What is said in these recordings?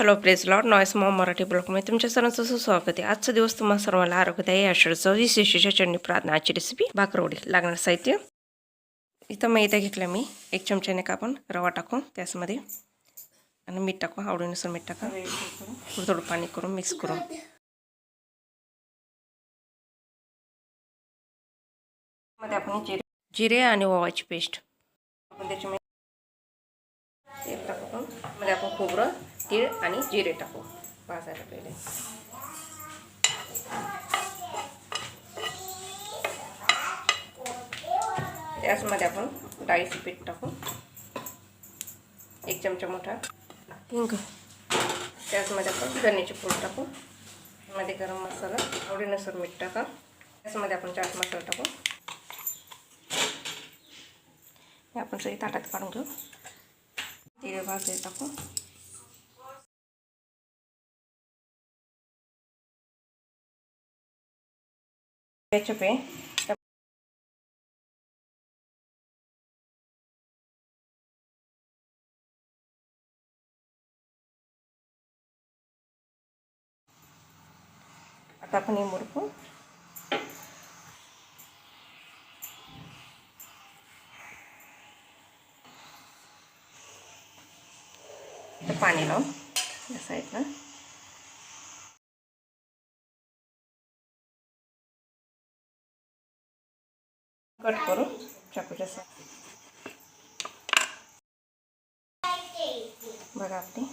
Hello प्रेस लॉट नॉईस मॉम मराठी ब्लॉगमध्ये तुमच्या सर्वांचं सुस्वागत आहे आजचा दिवस तुम्हाला सर्वांना आरोग्यदायी आषाढ विशेषच्या चटणी प्रार्थनाची रेसिपी भाकरवडी लागणार साहित्य इथं मैदा घेतला मी एक चमच्याने का रवा टाकू त्याचमध्ये आणि मीठ टाकू आवडीनुसार मीठ टाका थोडं थोडं पाणी करून मिक्स करून मध्ये आपण जिरे जिरे आणि ओवाची पेस्ट आपण त्याच्यामध्ये तेल टाकू आपण मध्ये आपण खोबरं तीळ आणि जिरे टाकू. भाजायला पहिले. त्याचमध्ये आपण डाळीचं पीठ टाकू. एक चमचा मोठा. हिंग. त्याचमध्ये आपण धण्याची पूड टाकू. मध्ये गरम मसाला आवडीनुसार मीठ टाका. त्याचमध्ये आपण चाट मसाला टाकू. हे आपण सगळी ताटात काढून घेऊ. तिळे भाजले टाकू. केचप आहे. आता आपण हे मुरकू. पाणी लावून या साईडला कट करू चाकूच्या बघा आपली.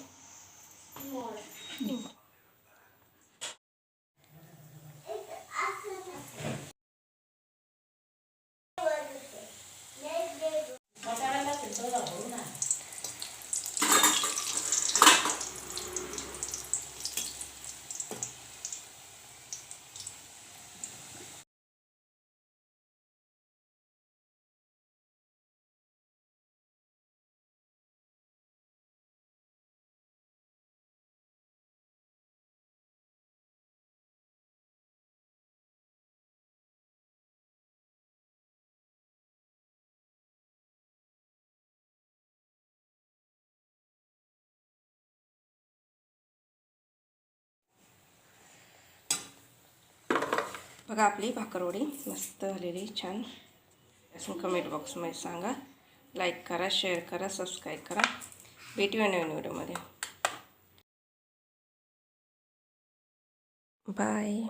बघा आपली भाकरवडी मस्त झालेली छान. असून कमेंट बॉक्समध्ये सांगा. लाईक करा शेअर करा सबस्क्राईब करा. भेटूया नवीन व्हिडिओमध्ये बाय